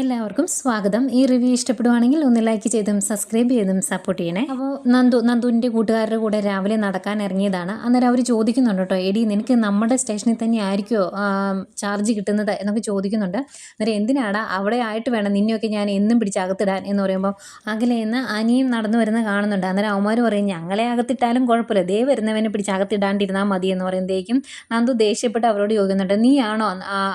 എല്ലാവർക്കും സ്വാഗതം. ഈ റിവ്യൂ ഇഷ്ടപ്പെടുവാണെങ്കിൽ ഒന്ന് ലൈക്ക് ചെയ്തും സബ്സ്ക്രൈബ് ചെയ്തും സപ്പോർട്ട് ചെയ്യണേ. അപ്പോൾ നന്ദു നന്ദുവിന്റെ കൂട്ടുകാരുടെ കൂടെ രാവിലെ നടക്കാൻ ഇറങ്ങിയതാണ്. അന്നേരം അവർ ചോദിക്കുന്നുണ്ട് കേട്ടോ എടി നിനക്ക് നമ്മുടെ സ്റ്റേഷനിൽ തന്നെ ആയിരിക്കുമോ ചാർജ് കിട്ടുന്നത്? എന്നൊക്കെ ചോദിക്കുന്നുണ്ട്. അന്നേരം എന്തിനാടാ? അവിടെ ആയിട്ട് വേണം നിന്നെയൊക്കെ ഞാൻ എന്നും പിടിച്ച് അകത്തിടാൻ എന്ന് പറയുമ്പോൾ അകലെ നിന്ന് അനിയും നടന്നു വരുന്ന കാണുന്നുണ്ട്. അന്നേരം അവന്മാർ പറയും ഞങ്ങളെ അകത്തിട്ടാലും കുഴപ്പമില്ല. ദേ വരുന്നവനെ പിടിച്ച് അകത്തിടാണ്ടിരുന്നാൽ മതി എന്ന് പറയുമ്പോഴേക്കും നന്ദു ദേഷ്യപ്പെട്ട് അവരോട് ചോദിക്കുന്നുണ്ട് നീയാണോ?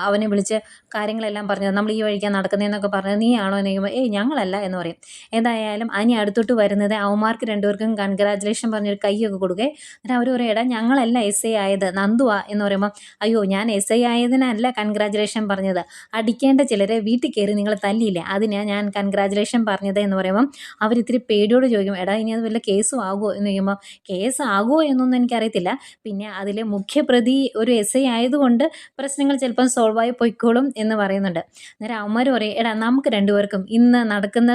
അവനെ വിളിച്ച് കാര്യങ്ങളെല്ലാം പറഞ്ഞത്. നമ്മൾ ഈ വഴിക്കാൻ നടക്കുന്നതെന്നൊക്കെ പറഞ്ഞ് നീയാണോ എന്ന് ചോദിക്കുമ്പോൾ ഏയ് ഞങ്ങളല്ല എന്ന് പറയും. എന്തായാലും അനി അടുത്തോട്ട് വരുന്നത് അവന്മാർക്ക് രണ്ടുപേർക്കും കൺഗ്രാജുലേഷൻ പറഞ്ഞൊരു കൈയൊക്കെ കൊടുക്കുക എന്നിട്ട് അവർ പറയും എടാ ഞങ്ങളല്ല എസ് ഐ ആയത് നന്ദുവാ എന്ന് പറയുമ്പോൾ അയ്യോ ഞാൻ എസ് ഐ ആയതിനല്ല കൺഗ്രാജുലേഷൻ പറഞ്ഞത്. അടിക്കേണ്ട ചിലരെ വീട്ടിൽ കയറി നിങ്ങൾ തല്ലിയില്ലേ? അതിനാ ഞാൻ കൺഗ്രാജുലേഷൻ പറഞ്ഞത് എന്ന് പറയുമ്പം അവരിത്തിരി പേടിയോട് ചോദിക്കും എടാ ഇനി അത് വല്ല കേസും ആകുമോ എന്ന് ചോദിക്കുമ്പോൾ കേസ് ആകുമോ എന്നൊന്നും എനിക്കറിയത്തില്ല. പിന്നെ അതിലെ മുഖ്യപ്രതി ഒരു എസ് ഐ ആയതുകൊണ്ട് പ്രശ്നങ്ങൾ ചിലപ്പം സോൾവ് ആയി പൊയ്ക്കോളും എന്ന് പറയുന്നുണ്ട്. അന്നേരം അവന്മാർ പറയും എടാ നമുക്ക് രണ്ടുപേർക്കും ഇന്ന് നടക്കുന്ന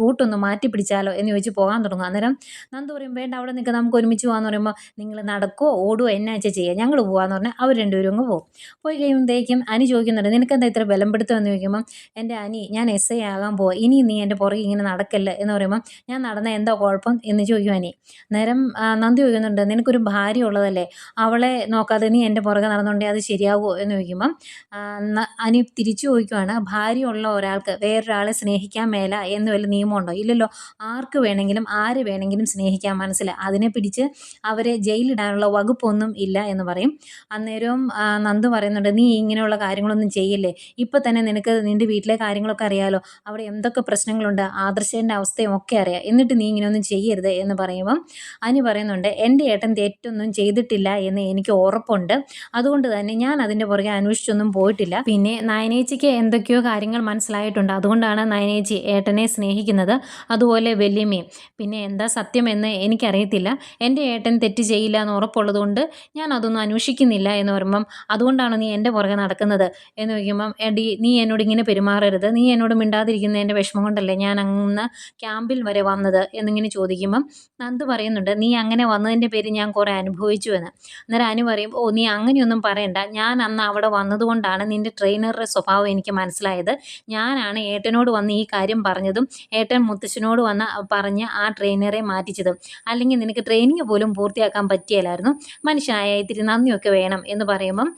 റൂട്ടൊന്ന് മാറ്റി പിടിച്ചാലോ എന്ന് ചോദിച്ച് പോകാൻ തുടങ്ങും. അന്നേരം നന്ദു പറയും വേണ്ട അവിടെ നിൽക്കുക നമുക്ക് ഒരുമിച്ച് പോകാമെന്ന് പറയുമ്പോൾ നിങ്ങൾ നടക്കുമോ ഓടുമോ എന്നാ വെച്ചാൽ ചെയ്യുക ഞങ്ങൾ പോകാമെന്ന് പറഞ്ഞാൽ അവർ രണ്ടുപേരും അങ്ങ് പോകും. പോയി കഴിയുമ്പോഴത്തേക്കും അനി ചോദിക്കുന്നുണ്ട് നിനക്കെന്താ ഇത്ര ബലം പിടുത്തം എന്ന് ചോദിക്കുമ്പം എന്റെ അനി ഞാൻ എസ് ഐ ആകാൻ പോവാ. ഇനി നീ എന്റെ പുറകെ ഇങ്ങനെ നടക്കല്ല? എന്ന് പറയുമ്പോൾ ഞാൻ നടന്ന എന്താ കുഴപ്പം? എന്ന് ചോദിക്കും അനി. നേരം നന്ദി ചോദിക്കുന്നുണ്ട് നിനക്കൊരു ഭാര്യ ഉള്ളതല്ലേ? അവളെ നോക്കാതെ നീ എന്റെ പുറകെ നടന്നുകൊണ്ടേ അത് ശരിയാവുമോ എന്ന് ചോദിക്കുമ്പം അനി തിരിച്ചു ചോദിക്കുവാണ് ഭാര്യ ഉള്ള ഒരാൾക്ക് വേറൊരാളെ സ്നേഹിക്കാൻ മേല എന്ന് വല്ല നിയമമുണ്ടോ? ഇല്ലല്ലോ. ആർക്ക് വേണമെങ്കിലും ആര് വേണമെങ്കിലും സ്നേഹിക്കാൻ മനസ്സില്ല അതിനെ പിടിച്ച് അവരെ ജയിലിടാനുള്ള വകുപ്പൊന്നും ഇല്ല എന്ന് പറയും. അന്നേരവും നന്ദ് പറയുന്നുണ്ട് നീ ഇങ്ങനെയുള്ള കാര്യങ്ങളൊന്നും ചെയ്യില്ലേ? ഇപ്പം തന്നെ നിനക്ക് നിന്റെ വീട്ടിലെ കാര്യങ്ങളൊക്കെ അറിയാലോ. അവിടെ എന്തൊക്കെ പ്രശ്നങ്ങളുണ്ട്? ആദർശേന്റെ അവസ്ഥയും ഒക്കെ അറിയാം. എന്നിട്ട് നീ ഇങ്ങനെയൊന്നും ചെയ്യരുത് എന്ന് പറയുമ്പം അനി പറയുന്നുണ്ട് എന്റെ ഏട്ടൻ തെറ്റൊന്നും ചെയ്തിട്ടില്ല എന്ന് എനിക്ക് ഉറപ്പുണ്ട്. അതുകൊണ്ട് തന്നെ ഞാൻ അതിന്റെ പുറകെ അന്വേഷിച്ചൊന്നും പോയിട്ടില്ല. പിന്നെ നയനേച്ചിക്ക് എന്തൊക്കെയോ കാര്യങ്ങൾ മനസ്സിലായിട്ടുണ്ട്. അതുകൊണ്ടാണ് നയനേജി ഏട്ടനെ സ്നേഹിക്കുന്നത്. അതുപോലെ വല്യമ്മയും. പിന്നെ എന്താ സത്യമെന്ന് എനിക്കറിയത്തില്ല. എന്റെ ഏട്ടൻ തെറ്റ് ചെയ്യില്ല എന്ന് ഉറപ്പുള്ളതുകൊണ്ട് ഞാൻ അതൊന്നും അന്വേഷിക്കുന്നില്ല എന്ന് പറയുമ്പം അതുകൊണ്ടാണ് നീ എന്റെ പുറകെ നടക്കുന്നത് എന്ന് ചോദിക്കുമ്പം എടി നീ എന്നോട് ഇങ്ങനെ പെരുമാറരുത്. നീ എന്നോട് മിണ്ടാതിരിക്കുന്ന എന്റെ വിഷമം കൊണ്ടല്ലേ ഞാൻ അങ്ങ് ക്യാമ്പിൽ വരെ വന്നത്? എന്നിങ്ങനെ ചോദിക്കുമ്പം നന്ദു പറയുന്നുണ്ട് നീ അങ്ങനെ വന്നതിന്റെ പേര് ഞാൻ കുറേ അനുഭവിച്ചു എന്ന്. അന്നേരം അനു പറയും ഓ നീ അങ്ങനെയൊന്നും പറയണ്ട. ഞാൻ അന്ന് അവിടെ വന്നതുകൊണ്ടാണ് നിന്റെ ട്രെയിനറുടെ സ്വഭാവം എനിക്ക് മനസ്സിലായത്. ഞാനാണ് ഏട്ടനോട് വന്ന് ഈ കാര്യം പറഞ്ഞതും ഏട്ടൻ മുത്തശ്ശനോട് വന്ന് പറഞ്ഞ് ആ ട്രെയിനറെ മാറ്റിച്ചതും. അല്ലെങ്കിൽ നിനക്ക് ട്രെയിനിങ് പോലും പൂർത്തിയാക്കാൻ പറ്റിയല്ലായിരുന്നു. മനുഷ്യനായ ഇത്തിരി നന്ദിയൊക്കെ വേണം എന്ന് പറയുമ്പം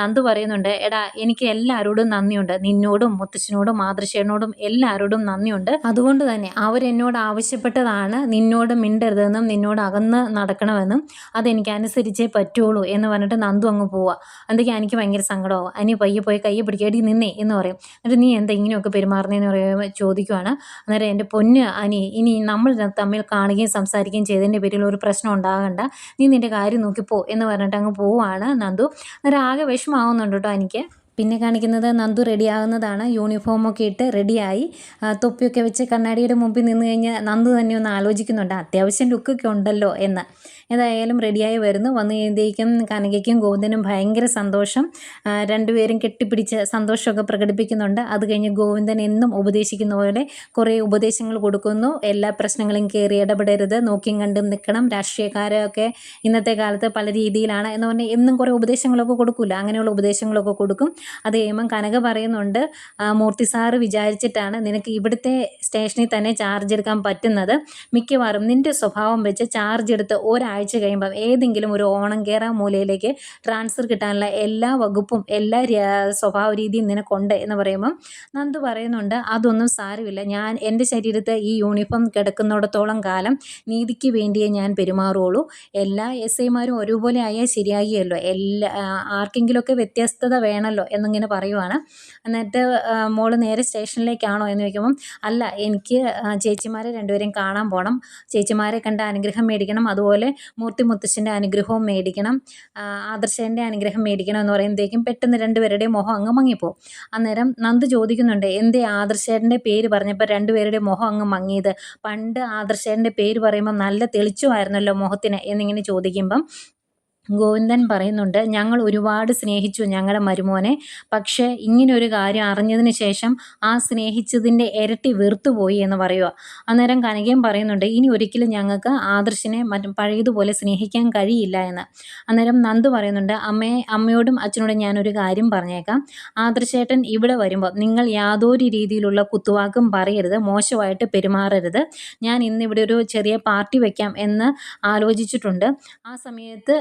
നന്ദ് പറയുന്നുണ്ട് എടാ എനിക്ക് എല്ലാവരോടും നന്ദിയുണ്ട്. നിന്നോടും മുത്തശ്ശനോടും മാതൃശ്ശേനോടും എല്ലാവരോടും നന്ദിയുണ്ട്. അതുകൊണ്ട് തന്നെ അവരെന്നോട് ആവശ്യപ്പെട്ടതാണ് നിന്നോട് മിണ്ടരുതെന്നും നിന്നോട് അകന്ന് നടക്കണമെന്നും. അതെനിക്ക് അനുസരിച്ചേ പറ്റുള്ളൂ എന്ന് പറഞ്ഞിട്ട് നന്ദു അങ്ങ് പോവുക എന്തൊക്കെയാണ് എനിക്ക് ഭയങ്കര സങ്കടമാവും അനി പയ്യെ പോയി കയ്യെ പിടിക്കേടി നിന്നേ എന്ന് പറയും. എന്നിട്ട് നീ എന്താ ഇങ്ങനെയൊക്കെ പെരുമാറുന്നതെന്ന് പറയുമ്പോൾ ചോദിക്കുവാണ്. അന്നേരം എന്റെ പൊന്ന് അനി ഇനി നമ്മൾ തമ്മിൽ കാണുകയും സംസാരിക്കുകയും ചെയ്തതിന്റെ പേരിൽ ഒരു പ്രശ്നം ഉണ്ടാകണ്ട. നീ നിന്റെ കാര്യം നോക്കിപ്പോ എന്ന് പറഞ്ഞിട്ട് അങ്ങ് പോവാണ് നന്ദു. അന്നേരം ആകെ വിഷമാവുന്നുണ്ട് കേട്ടോ എനിക്ക് പിന്നെ കാണിക്കുന്നത് നന്ദു റെഡിയാകുന്നതാണ്. യൂണിഫോമൊക്കെ ഇട്ട് റെഡിയായി തൊപ്പിയൊക്കെ വെച്ച് കണ്ണാടിയുടെ മുമ്പിൽ നിന്ന് കഴിഞ്ഞാൽ നന്ദു തന്നെ ഒന്ന് ആലോചിക്കുന്നുണ്ട്. അത്യാവശ്യം ലുക്കൊക്കെ ഉണ്ടല്ലോ എന്ന്. ഏതായാലും റെഡിയായി വരുന്നു. വന്നു കഴിയുമ്പോഴേക്കും കനകയ്ക്കും ഗോവിന്ദനും ഭയങ്കര സന്തോഷം. രണ്ടുപേരും കെട്ടിപ്പിടിച്ച് സന്തോഷമൊക്കെ പ്രകടിപ്പിക്കുന്നുണ്ട്. അത് കഴിഞ്ഞ് ഗോവിന്ദൻ എന്നും ഉപദേശിക്കുന്ന പോലെ കുറേ ഉപദേശങ്ങൾ കൊടുക്കുന്നു. എല്ലാ പ്രശ്നങ്ങളും കയറി ഇടപെടരുത്. നോക്കിയും കണ്ടും നിൽക്കണം. രാഷ്ട്രീയക്കാരൊക്കെ ഇന്നത്തെ കാലത്ത് പല രീതിയിലാണ് എന്ന് പറഞ്ഞാൽ എന്നും കുറേ ഉപദേശങ്ങളൊക്കെ കൊടുക്കില്ല അങ്ങനെയുള്ള ഉപദേശങ്ങളൊക്കെ കൊടുക്കും. അത് കഴിയുമ്പം കനക പറയുന്നുണ്ട് മൂർത്തി സാറ് വിചാരിച്ചിട്ടാണ് നിനക്ക് ഇവിടുത്തെ സ്റ്റേഷനിൽ തന്നെ ചാർജ് എടുക്കാൻ പറ്റുന്നത്. മിക്കവാറും നിന്റെ സ്വഭാവം വെച്ച് ചാർജ് എടുത്ത് ഒരാഴ്ച കഴിയുമ്പം ഏതെങ്കിലും ഒരു ഓണം കേറ മൂലയിലേക്ക് ട്രാൻസ്ഫർ കിട്ടാനുള്ള എല്ലാ വകുപ്പും എല്ലാ സ്വഭാവ രീതിയും നിനക്കുണ്ട് എന്ന് പറയുമ്പം നന്ദു പറയുന്നുണ്ട് അതൊന്നും സാരമില്ല. ഞാൻ എന്റെ ശരീരത്തെ ഈ യൂണിഫോം കിടക്കുന്നിടത്തോളം കാലം നീതിക്ക് വേണ്ടിയേ ഞാൻ പെരുമാറുള്ളൂ. എല്ലാ എസ് ഐമാരും ഒരുപോലെ ആയാൽ ശരിയാകിയല്ലോ. എല്ലാ ആർക്കെങ്കിലുമൊക്കെ വ്യത്യസ്തത വേണമല്ലോ എന്നിങ്ങനെ പറയുവാണ്. എന്നിട്ട് മോൾ നേരെ സ്റ്റേഷനിലേക്കാണോ എന്ന് ചോദിക്കുമ്പം അല്ല എനിക്ക് ചേച്ചിമാരെ രണ്ടുപേരെയും കാണാൻ പോകണം ചേച്ചിമാരെ കണ്ട അനുഗ്രഹം മേടിക്കണം. അതുപോലെ മൂർത്തി മുത്തശ്ശന്റെ അനുഗ്രഹവും മേടിക്കണം. ആദർശന്റെ അനുഗ്രഹം മേടിക്കണം എന്ന് പറയുമ്പോഴത്തേക്കും പെട്ടെന്ന് രണ്ടുപേരുടെയും മുഖം അങ്ങ് മങ്ങിപ്പോവും. അന്നേരം നന്ദ് ചോദിക്കുന്നുണ്ട് എന്തേ ആദർശേന്റെ പേര് പറഞ്ഞപ്പോൾ രണ്ടുപേരുടെ മുഖം അങ്ങ് മങ്ങിയത്? പണ്ട് ആദർശേന്റെ പേര് പറയുമ്പോൾ നല്ല തെളിച്ചുമായിരുന്നല്ലോ മുഖത്തിന്? എന്നിങ്ങനെ ചോദിക്കുമ്പം ഗോവിന്ദൻ പറയുന്നുണ്ട് ഞങ്ങൾ ഒരുപാട് സ്നേഹിച്ചു ഞങ്ങളുടെ മരുമോനെ. പക്ഷേ ഇങ്ങനൊരു കാര്യം അറിഞ്ഞതിന് ശേഷം ആ സ്നേഹിച്ചതിന്റെ ഇരട്ടി വെറുത്തുപോയി എന്ന് പറയുക അന്നേരം കനകയും പറയുന്നുണ്ട് ഇനി ഒരിക്കലും ഞങ്ങൾക്ക് ആദർശിനെ മറ്റും പഴയതുപോലെ സ്നേഹിക്കാൻ കഴിയില്ല എന്ന്. അന്നേരം നന്ദു പറയുന്നുണ്ട് അമ്മയെ അമ്മയോടും അച്ഛനോടും ഞാനൊരു കാര്യം പറഞ്ഞേക്കാം. ആദർശേട്ടൻ ഇവിടെ വരുമ്പോൾ നിങ്ങൾ യാതൊരു രീതിയിലുള്ള കുത്തുവാക്കും പറയരുത് മോശമായിട്ട് പെരുമാറരുത്. ഞാൻ ഇന്നിവിടെ ഒരു ചെറിയ പാർട്ടി വയ്ക്കാം എന്ന് ആലോചിച്ചിട്ടുണ്ട്. ആ സമയത്ത്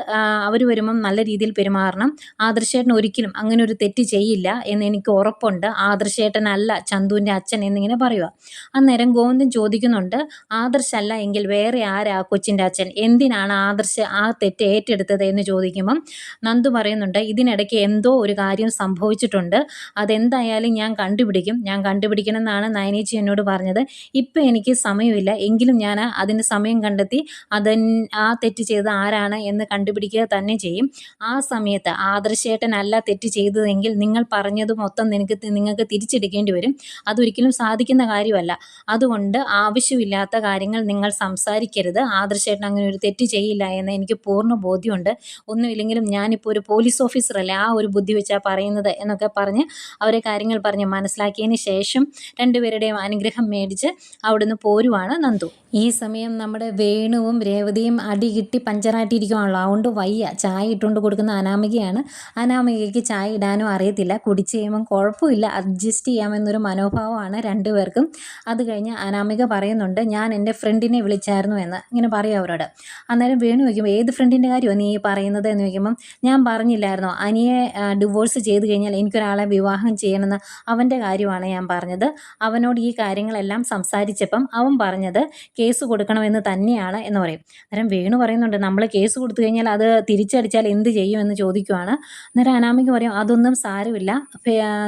അവർ വരുമ്പം നല്ല രീതിയിൽ പെരുമാറണം. ആദർശേട്ടൻ ഒരിക്കലും അങ്ങനെ ഒരു തെറ്റ് ചെയ്യില്ല എന്ന് എനിക്ക് ഉറപ്പുണ്ട്. ആദർശേട്ടനല്ല ചന്തുവിന്റെ അച്ഛൻ എന്നിങ്ങനെ പറയുക അന്നേരം ഗോവിന്ദൻ ചോദിക്കുന്നുണ്ട് ആദർശല്ല എങ്കിൽ വേറെ ആരാ കൊച്ചിന്റെ അച്ഛൻ? എന്തിനാണ് ആദർശ് ആ തെറ്റ് ഏറ്റെടുത്തത്? എന്ന് ചോദിക്കുമ്പം നന്ദു പറയുന്നുണ്ട് ഇതിനിടയ്ക്ക് എന്തോ ഒരു കാര്യം സംഭവിച്ചിട്ടുണ്ട്. അതെന്തായാലും ഞാൻ കണ്ടുപിടിക്കും. ഞാൻ കണ്ടുപിടിക്കണം എന്നാണ് നയനേച്ചി എന്നോട് പറഞ്ഞത്. ഇപ്പം എനിക്ക് സമയമില്ല. എങ്കിലും ഞാൻ അതിന് സമയം കണ്ടെത്തി അതെ ആ തെറ്റ് ചെയ്തത് ആരാണ് എന്ന് കണ്ടുപിടിക്കുക തന്നെ ചെയ്യും. ആ സമയത്ത് ആദർശേട്ടനല്ല തെറ്റ് ചെയ്തതെങ്കിൽ നിങ്ങൾ പറഞ്ഞത് മൊത്തം നിനക്ക് നിങ്ങൾക്ക് തിരിച്ചെടുക്കേണ്ടി വരും. അതൊരിക്കലും സാധിക്കുന്ന കാര്യമല്ല. അതുകൊണ്ട് ആവശ്യമില്ലാത്ത കാര്യങ്ങൾ നിങ്ങൾ സംസാരിക്കരുത്. ആദർശേട്ടൻ അങ്ങനെ ഒരു തെറ്റ് ചെയ്യില്ല എന്ന് എനിക്ക് പൂർണ ബോധ്യമുണ്ട്. ഒന്നുമില്ലെങ്കിലും ഞാനിപ്പോൾ ഒരു പോലീസ് ഓഫീസറല്ലേ ആ ഒരു ബുദ്ധി വെച്ചാൽ പറയുന്നത് എന്നൊക്കെ പറഞ്ഞ് അവരെ കാര്യങ്ങൾ പറഞ്ഞ് മനസ്സിലാക്കിയതിന് ശേഷം രണ്ടുപേരുടെയും അനുഗ്രഹം മേടിച്ച് അവിടുന്ന് പോരുവാണ് നന്ദു. ഈ സമയം നമ്മുടെ വേണുവും രേവതിയും അടികിട്ടി പഞ്ചറായിട്ടിരിക്കുവാണല്ലോ. അതുകൊണ്ട് വയ്യ ചായ ഇട്ടുകൊണ്ട് കൊടുക്കുന്ന അനാമികയാണ്. അനാമികയ്ക്ക് ചായ ഇടാനും അറിയത്തില്ല. കുടിച്ച് കഴിയുമ്പം കുഴപ്പമില്ല. അഡ്ജസ്റ്റ് ചെയ്യാമെന്നൊരു മനോഭാവമാണ് രണ്ടുപേർക്കും. അത് കഴിഞ്ഞ് അനാമിക പറയുന്നുണ്ട് ഞാൻ എന്റെ ഫ്രണ്ടിനെ വിളിച്ചായിരുന്നു എന്ന്. ഇങ്ങനെ പറയും അവരോട്. അന്നേരം വേണു ചോദിക്കുമ്പോൾ ഏത് ഫ്രണ്ടിന്റെ കാര്യമാണ് നീ പറയുന്നത്? എന്ന് ചോദിക്കുമ്പം ഞാൻ പറഞ്ഞില്ലായിരുന്നോ. അനിയെ ഡിവോഴ്സ് ചെയ്ത് കഴിഞ്ഞാൽ എനിക്കൊരാളെ വിവാഹം ചെയ്യണമെന്ന് അവന്റെ കാര്യമാണ് ഞാൻ പറഞ്ഞത്. അവനോട് ഈ കാര്യങ്ങളെല്ലാം സംസാരിച്ചപ്പം അവൻ പറഞ്ഞത് കേസ് കൊടുക്കണമെന്ന് തന്നെയാണ് എന്ന് പറയും. അന്നേരം വേണു പറയുന്നുണ്ട് നമ്മൾ കേസ് കൊടുത്തു കഴിഞ്ഞാൽ അത് തിരിച്ചടിച്ചാൽ എന്ത് ചെയ്യും എന്ന് ചോദിക്കുവാണ്. അന്നേരം അനാമിക പറയും അതൊന്നും സാരമില്ല.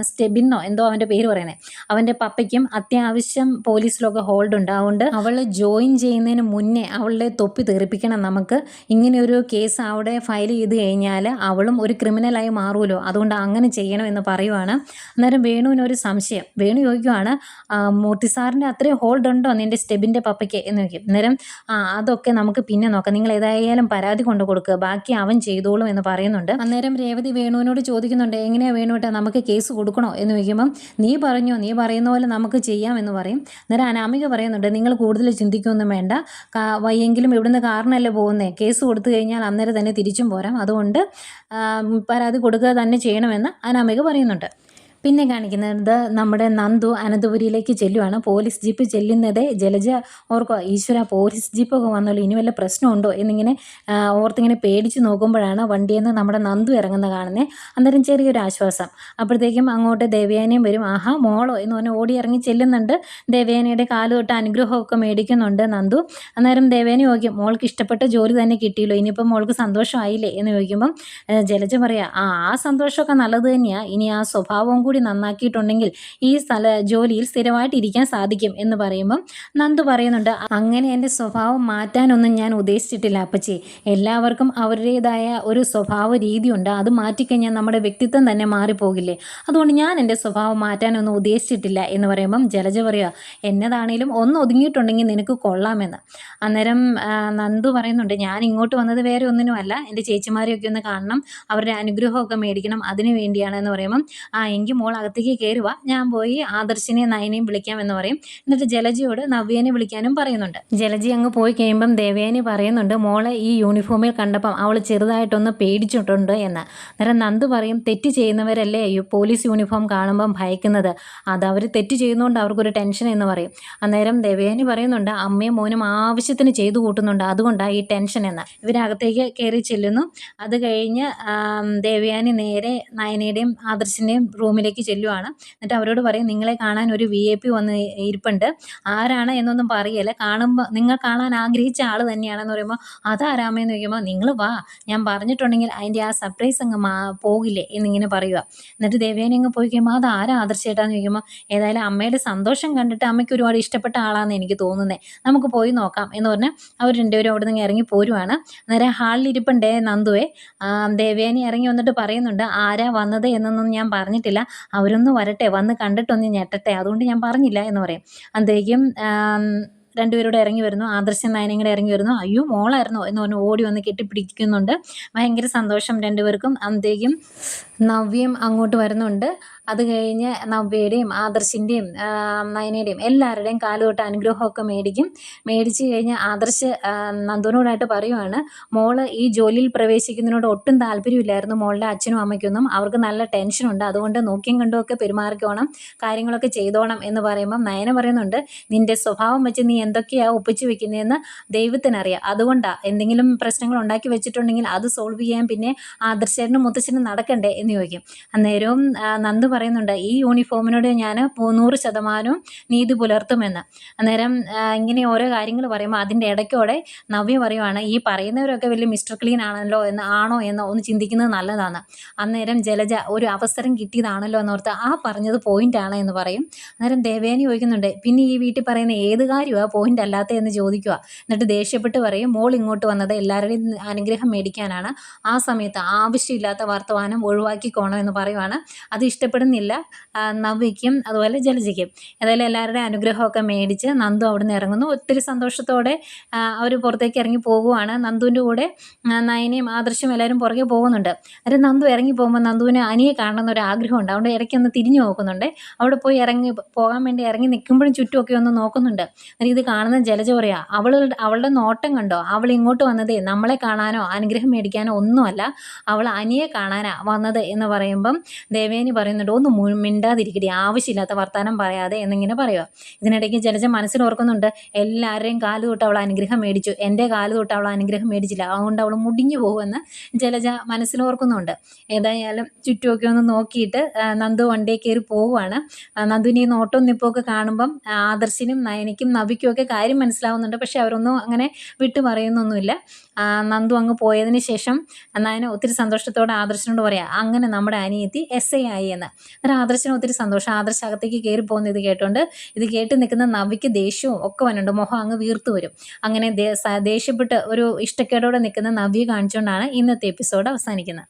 സ്റ്റെബിന്നോ എന്തോ അവന്റെ പേര് പറയുന്നത് അവന്റെ പപ്പയ്ക്കും അത്യാവശ്യം പോലീസിലൊക്കെ ഹോൾഡ് ഉണ്ട്. അതുകൊണ്ട് അവൾ ജോയിൻ ചെയ്യുന്നതിന് മുന്നേ അവളുടെ തൊപ്പി തെറിപ്പിക്കണം നമുക്ക്. ഇങ്ങനെ ഒരു കേസ് അവിടെ ഫയൽ ചെയ്ത് കഴിഞ്ഞാൽ അവളും ഒരു ക്രിമിനലായി മാറുമല്ലോ. അതുകൊണ്ട് അങ്ങനെ ചെയ്യണമെന്ന് പറയുവാണ്. അന്നേരം വേണുവിന് ഒരു സംശയം. വേണു ചോദിക്കുവാണ് മൂർത്തി സാറിന്റെ അത്രയും ഹോൾഡ് ഉണ്ടോ നിന്റെ സ്റ്റെബിന്റെ പപ്പയ്ക്ക്? എന്ന് ചോദിക്കും. അന്നേരം അതൊക്കെ നമുക്ക് പിന്നെ നോക്കാം. നിങ്ങൾ ഏതായാലും പരാതി കൊണ്ടു കൊടുക്കുക ബാക്കി അവൻ ചെയ്തോളും എന്ന് പറയുന്നുണ്ട്. അന്നേരം രേവതി വേണുവിനോട് ചോദിക്കുന്നുണ്ട് എങ്ങനെയാ വേണുവിട്ട് നമുക്ക് കേസ് കൊടുക്കണോ? എന്ന് ചോദിക്കുമ്പം നീ പറഞ്ഞോ നീ പറയുന്ന പോലെ നമുക്ക് ചെയ്യാം എന്ന് പറയും. അന്നേരം അനാമിക പറയുന്നുണ്ട് നിങ്ങൾ കൂടുതൽ ചിന്തിക്കൊന്നും വേണ്ട. വയ്യെങ്കിലും ഇവിടുന്ന് കാറിനല്ലേ പോകുന്നേ? കേസ് കൊടുത്തു കഴിഞ്ഞാൽ അന്നേരം തന്നെ തിരിച്ചും പോരാം. അതുകൊണ്ട് പരാതി കൊടുക്കുക തന്നെ ചെയ്യണമെന്ന് അനാമിക പറയുന്നുണ്ട്. പിന്നെ കാണിക്കുന്നത് നമ്മുടെ നന്ദു അനന്തപുരിയിലേക്ക് ചെല്ലുവാണ്. പോലീസ് ജീപ്പ് ചെല്ലുന്നത് ജലജ ഓർക്കുക ഈശ്വര പോലീസ് ജീപ്പൊക്കെ വന്നല്ലോ ഇനി വല്ല പ്രശ്നമുണ്ടോ എന്നിങ്ങനെ ഓർത്തിങ്ങനെ പേടിച്ച് നോക്കുമ്പോഴാണ് വണ്ടിയിൽ നിന്ന് നമ്മുടെ നന്ദു ഇറങ്ങുന്ന കാണുന്നത് അന്നേരം ചെറിയൊരു ആശ്വാസം. അപ്പോഴത്തേക്കും അങ്ങോട്ട് ദേവയാനയും വരും. ആഹാ മോളോ എന്ന് പറഞ്ഞാൽ ഓടി ഇറങ്ങി ചെല്ലുന്നുണ്ട്. ദേവയാനയുടെ കാൽ തൊട്ട് അനുഗ്രഹമൊക്കെ മേടിക്കുന്നുണ്ട് നന്ദു. അന്നേരം ദേവേനെ ചോദിക്കും മോൾക്ക് ഇഷ്ടപ്പെട്ട ജോലി തന്നെ കിട്ടിയല്ലോ ഇനിയിപ്പം മോൾക്ക് സന്തോഷമായില്ലേ? എന്ന് ചോദിക്കുമ്പം ജലജ പറയാം ആ ആ സന്തോഷമൊക്കെ നല്ലത് തന്നെയാണ് ഇനി ആ സ്വഭാവവും കൂടി നന്നാക്കിയിട്ടുണ്ടെങ്കിൽ ഈ സ്ഥല ജോലിയിൽ സ്ഥിരമായിട്ട് ഇരിക്കാൻ സാധിക്കും എന്ന് പറയുമ്പം നന്ദു പറയുന്നുണ്ട് അങ്ങനെ എന്റെ സ്വഭാവം മാറ്റാനൊന്നും ഞാൻ ഉദ്ദേശിച്ചിട്ടില്ല അപ്പച്ചി. എല്ലാവർക്കും അവരുടേതായ ഒരു സ്വഭാവ രീതിയുണ്ട്. അത് മാറ്റിക്കഴിഞ്ഞാൽ നമ്മുടെ വ്യക്തിത്വം തന്നെ മാറിപ്പോകില്ലേ? അതുകൊണ്ട് ഞാൻ എന്റെ സ്വഭാവം മാറ്റാനൊന്നും ഉദ്ദേശിച്ചിട്ടില്ല എന്ന് പറയുമ്പം ജലജ പറയുക എന്നതാണേലും ഒന്ന് ഒതുങ്ങിയിട്ടുണ്ടെങ്കിൽ നിനക്ക് കൊള്ളാമെന്ന്. അന്നേരം നന്ദു പറയുന്നുണ്ട് ഞാൻ ഇങ്ങോട്ട് വന്നത് വേറെ ഒന്നിനുമല്ല. എന്റെ ചേച്ചിമാരെയൊക്കെ ഒന്ന് കാണണം. അവരുടെ അനുഗ്രഹമൊക്കെ മേടിക്കണം അതിനു വേണ്ടിയാണ് എന്ന് പറയുമ്പം ആ എങ്കിൽ മോൾ അകത്തേക്ക് കയറുക ഞാൻ പോയി ആദർശിനെ നയനെയും വിളിക്കാം എന്ന് പറയും. എന്നിട്ട് ജലജിയോട് നവ്യനെ വിളിക്കാനും പറയുന്നുണ്ട്. ജലജി അങ്ങ് പോയി കഴിയുമ്പം ദേവേനെ പറയുന്നുണ്ട് മോളെ ഈ യൂണിഫോമിൽ കണ്ടപ്പം അവൾ ചെറുതായിട്ടൊന്ന് പേടിച്ചിട്ടുണ്ട് എന്ന്. അന്നേരം നന്ദു പറയും തെറ്റ് ചെയ്യുന്നവരല്ലേ പോലീസ് യൂണിഫോം കാണുമ്പം ഭയക്കുന്നത്? അത് അവർ തെറ്റ് ചെയ്യുന്നതുകൊണ്ട് അവർക്കൊരു ടെൻഷൻ എന്ന് പറയും. അന്നേരം ദേവേനി പറയുന്നുണ്ട് അമ്മയും മോനും ആവശ്യത്തിന് ചെയ്തു കൂട്ടുന്നുണ്ട് അതുകൊണ്ടാണ് ഈ ടെൻഷൻ എന്ന്. ഇവരകത്തേക്ക് കയറി ചെല്ലുന്നു. അത് കഴിഞ്ഞ് ദേവയാനി നേരെ നയനയുടെയും ആദർശിന്റെയും റൂമിലേക്ക് അടുത്തേക്ക് ചെല്ലുവാണ്. എന്നിട്ട് അവരോട് പറയും നിങ്ങളെ കാണാൻ ഒരു വി ഐ പി വന്ന് ഇരിപ്പുണ്ട്. ആരാണ് എന്നൊന്നും പറയല്ല. കാണുമ്പോൾ നിങ്ങൾ കാണാൻ ആഗ്രഹിച്ച ആൾ തന്നെയാണെന്ന് പറയുമ്പോൾ അതാരാമെന്ന് ചോദിക്കുമ്പോൾ നിങ്ങൾ വാ. ഞാൻ പറഞ്ഞിട്ടുണ്ടെങ്കിൽ അതിന്റെ ആ സർപ്രൈസ് അങ്ങ് പോകില്ലേ? എന്നിങ്ങനെ പറയുക എന്നിട്ട് ദേവേനെ അങ്ങ് പോയി കഴിയുമ്പോൾ അത് ആരാ ആദർശേട്ടാന്ന് ചോദിക്കുമ്പോൾ ഏതായാലും അമ്മയുടെ സന്തോഷം കണ്ടിട്ട് അമ്മയ്ക്ക് ഒരുപാട് ഇഷ്ടപ്പെട്ട ആളാണെന്ന് എനിക്ക് തോന്നുന്നത് നമുക്ക് പോയി നോക്കാം. എന്ന് പറഞ്ഞാൽ അവർ രണ്ടുപേരും അവിടെ നിന്ന് ഇറങ്ങി പോരുവാണ്. അന്നേരം ഹാളിൽ ഇരിപ്പുണ്ടേ നന്ദുവേ. ദേവേനെ ഇറങ്ങി വന്നിട്ട് പറയുന്നുണ്ട് ആരാ വന്നത് എന്നൊന്നും ഞാൻ പറഞ്ഞിട്ടില്ല. അവരൊന്ന് വരട്ടെ വന്ന് കണ്ടിട്ടൊന്ന് ഞെട്ടട്ടെ. അതുകൊണ്ട് ഞാൻ പറഞ്ഞില്ല എന്ന് പറയും. അന്തേക്കും രണ്ടുപേരോട് ഇറങ്ങി വരുന്നു. ആദർശ നയനയും കൂടെ ഇറങ്ങി വരുന്നു. അയ്യോ മോളായിരുന്നോ? എന്ന് പറഞ്ഞ് ഓടി വന്ന് കെട്ടിപ്പിടിക്കുന്നുണ്ട്. ഭയങ്കര സന്തോഷം രണ്ടുപേർക്കും. അന്തേക്കും നവ്യം അങ്ങോട്ട് വരുന്നുണ്ട്. അത് കഴിഞ്ഞ് നവ്യയുടെയും ആദർശിന്റെയും നയനയുടെയും എല്ലാവരുടെയും കാലുതൊട്ട് അനുഗ്രഹമൊക്കെ മേടിക്കും. മേടിച്ച് കഴിഞ്ഞ് ആദർശ് നന്ദുനോടായിട്ട് പറയുവാണ് മോൾ ഈ ജോലിയിൽ പ്രവേശിക്കുന്നതിനോട് ഒട്ടും താല്പര്യമില്ലായിരുന്നു. മോളുടെ അച്ഛനും അമ്മയ്ക്കൊന്നും അവർക്ക് നല്ല ടെൻഷനുണ്ട് അതുകൊണ്ട് നോക്കിയും കണ്ടുമൊക്കെ പെരുമാറിക്കോണം. കാര്യങ്ങളൊക്കെ ചെയ്തോണം എന്ന് പറയുമ്പം നയന പറയുന്നുണ്ട് നിന്റെ സ്വഭാവം വെച്ച് നീ എന്തൊക്കെയാണ് ഒപ്പിച്ചു വെക്കുന്നതെന്ന് ദൈവത്തിനറിയാം. അതുകൊണ്ടാണ് എന്തെങ്കിലും പ്രശ്നങ്ങൾ ഉണ്ടാക്കി വെച്ചിട്ടുണ്ടെങ്കിൽ അത് സോൾവ് ചെയ്യാൻ പിന്നെ ആദർശേരനും മുത്തശ്ശനും നടക്കണ്ടേ? എന്ന് ചോദിക്കും. അന്നേരവും നന്ദ് പറയുന്നുണ്ട് ഈ യൂണിഫോമിനോട് ഞാൻ നൂറ് ശതമാനവും നീതി പുലർത്തുമെന്ന്. അന്നേരം ഇങ്ങനെ ഓരോ കാര്യങ്ങൾ പറയുമ്പോൾ അതിന്റെ ഇടയ്ക്കോടെ നവ്യ പറയുവാണ് ഈ പറയുന്നവരൊക്കെ വലിയ മിസ്റ്റർ ക്ലീൻ ആണല്ലോ എന്ന് ആണോ എന്ന് ഒന്ന് ചിന്തിക്കുന്നത് നല്ലതാണ്. അന്നേരം ജലജ ഒരു അവസരം കിട്ടിയതാണല്ലോ എന്നോർത്ത് ആ പറഞ്ഞത് പോയിന്റ് ആണ് എന്ന് പറയും. അന്നേരം ദേവേനി ചോദിക്കുന്നുണ്ട് പിന്നെ ഈ വീട്ടിൽ പറയുന്ന ഏത് കാര്യമാണ് പോയിന്റ് അല്ലാത്ത എന്ന് ചോദിക്കുക എന്നിട്ട് ദേഷ്യപ്പെട്ട് പറയും മോൾ ഇങ്ങോട്ട് വന്നത് എല്ലാവരുടെയും അനുഗ്രഹം മേടിക്കാനാണ്. ആ സമയത്ത് ആവശ്യമില്ലാത്ത വർത്തമാനം ഒഴിവാക്കിക്കോണം എന്ന് പറയുവാണ്. അത് ഇഷ്ടപ്പെടുന്നില്ല. നവ്യയ്ക്കും അതുപോലെ ജലജയ്ക്കും. ഏതായാലും എല്ലാവരുടെയും അനുഗ്രഹമൊക്കെ മേടിച്ച് നന്ദു അവിടെ നിന്ന് ഇറങ്ങുന്നു. ഒത്തിരി സന്തോഷത്തോടെ അവർ പുറത്തേക്ക് ഇറങ്ങി പോകുവാണ്. നന്ദുവിന്റെ കൂടെ നയനയും ആദർശം എല്ലാവരും പുറകെ പോകുന്നുണ്ട്. അന്നേരം നന്ദു ഇറങ്ങി പോകുമ്പോൾ നന്ദുവിന് അനിയെ കാണണം എന്നൊരു ആഗ്രഹമുണ്ട്. അതുകൊണ്ട് ഇടയ്ക്ക് ഒന്ന് തിരിഞ്ഞു നോക്കുന്നുണ്ട്. അവിടെ പോയി ഇറങ്ങി പോകാൻ വേണ്ടി ഇറങ്ങി നിൽക്കുമ്പോഴും ചുറ്റുമൊക്കെ ഒന്ന് നോക്കുന്നുണ്ട്. അന്നേരം ഇത് കാണുന്ന ജലജ പറയാ അവൾ അവളുടെ നോട്ടം കണ്ടോ? അവൾ ഇങ്ങോട്ട് വന്നതേ നമ്മളെ കാണാനോ അനുഗ്രഹം മേടിക്കാനോ ഒന്നുമല്ല. അവൾ അനിയെ കാണാനാ വന്നത് എന്ന് പറയുമ്പം ദേവേനി പറയുന്നുണ്ട് ഒന്ന് മിണ്ടാതിരിക്കട്ടെ മിണ്ടാതിരിക്കടി ആവശ്യമില്ലാത്ത വർത്തമാനം പറയാതെ എന്നിങ്ങനെ പറയുക ഇതിനിടയ്ക്ക് ജലജ മനസ്സിൽ ഓർക്കുന്നുണ്ട് എല്ലാവരുടെയും കാൽ തൊട്ട് അവൾ അനുഗ്രഹം മേടിച്ചു. എന്റെ കാൽ തൊട്ട് അവൾ അനുഗ്രഹം മേടിച്ചില്ല. അതുകൊണ്ട് അവൾ മുടിഞ്ഞു പോകുമെന്ന് ജലജ മനസ്സിൽ ഓർക്കുന്നുണ്ട്. ഏതായാലും ചുറ്റുമൊക്കെ ഒന്ന് നോക്കിയിട്ട് നന്ദു വണ്ടിയെ കയറി പോവുകയാണ് നന്ദുവിനെ നോട്ടം നിപ്പൊക്കെ കാണുമ്പം ആദർശിനും നയനിക്കും നബിക്കും ഒക്കെ കാര്യം മനസ്സിലാവുന്നുണ്ട്. പക്ഷെ അവരൊന്നും അങ്ങനെ വിട്ടു പറയുന്നൊന്നുമില്ല നന്ദു അങ്ങ് പോയതിന് ശേഷം നയന ഒത്തിരി സന്തോഷത്തോടെ ആദർശനോട് പറയാം അങ്ങനെ നമ്മുടെ അനിയത്തി എസ് ഐ ആയി എന്ന്. അന്നേരം ആദർശന് ഒത്തിരി സന്തോഷം. ആദർശ അകത്തേക്ക് കയറി പോകുന്ന ഇത് കേട്ടോണ്ട് ഇത് കേട്ട് നിൽക്കുന്ന നവിക്ക് ദേഷ്യവും ഒക്കെ വന്നുണ്ട് മുഖം അങ്ങ് വീർത്തു വരും. അങ്ങനെ ദേഷ്യപ്പെട്ട് ഒരു ഇഷ്ടക്കേടോടെ നിൽക്കുന്ന നവിയെ കാണിച്ചുകൊണ്ടാണ് ഇന്നത്തെ എപ്പിസോഡ് അവസാനിക്കുന്നത്.